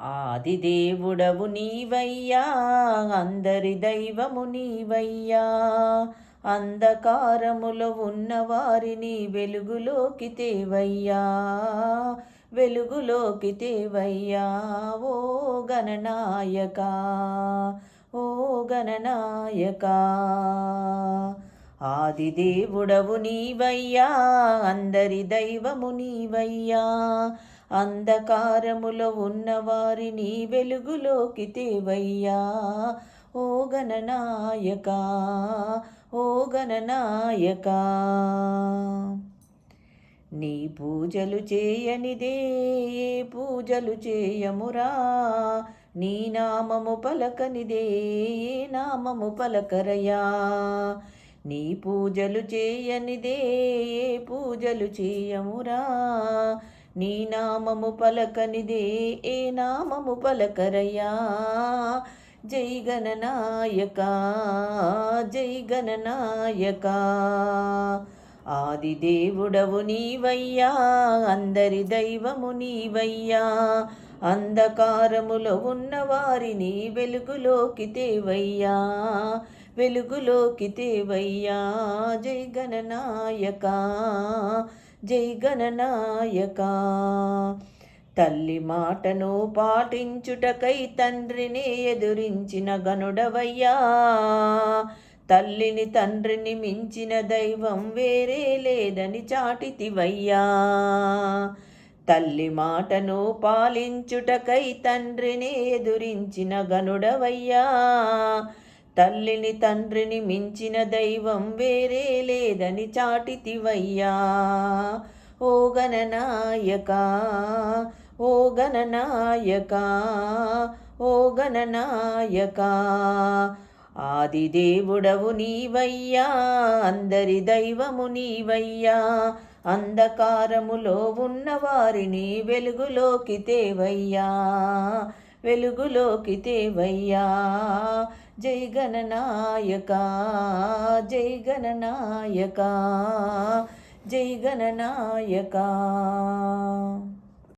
ఆది దేవుడవు నీవయ్యా అందరి దైవము నీవయ్యా. అంధకారములో ఉన్న వారిని వెలుగులోకి తేవయ్యా వెలుగులోకి తేవయ్యా. ఓ గణనాయక ఓ గణనాయక ఆదిదేవుడవు నీవయ్యా అందరి దైవము నీవయ్యా. అంధకారములో ఉన్నవారి నీ వెలుగులోకి తేవయ్యా. ఓ గణనాయక ఓ గణనాయక నీ పూజలు చేయనిదే పూజలు చేయమురా. నీ నామము పలకనిదే నామము పలకరయా నీ పూజలు చేయనిదే పూజలు చేయమురా. నీ నామము పలకనిదే ఏ నామము పలకరయ్యా? జై గణనాయక జై గణనాయక. ఆదిదేవుడవు నీవయ్యా అందరి దైవము నీవయ్యా. అంధకారములో ఉన్న వారిని వెలుగులోకి తేవయ్యా వెలుగులోకి తేవయ్యా. జై గణనాయక జై గణనాయక. తల్లి మాటను పాటించుటకై తండ్రిని ఎదురించిన గనుడవయ్యా. తల్లిని తండ్రిని మించిన దైవం వేరే లేదని చాటితివయ్యా. తల్లి మాటను పాలించుటకై తండ్రిని ఎదురించిన గనుడవయ్యా. తల్లిని తండ్రిని మించిన దైవం వేరే లేదని చాటితివయ్యా. ఓ గణనాయక ఓ గణనాయక ఓ గణనాయక ఆదిదేవుడవు నీవయ్యా అందరి దైవము నీవయ్యా. అంధకారములో ఉన్న వారిని వెలుగులోకి తేవయ్యా వెలుగులోకి తేవయ్యా. జై గణనాయక జై గణనాయక జై గణనాయక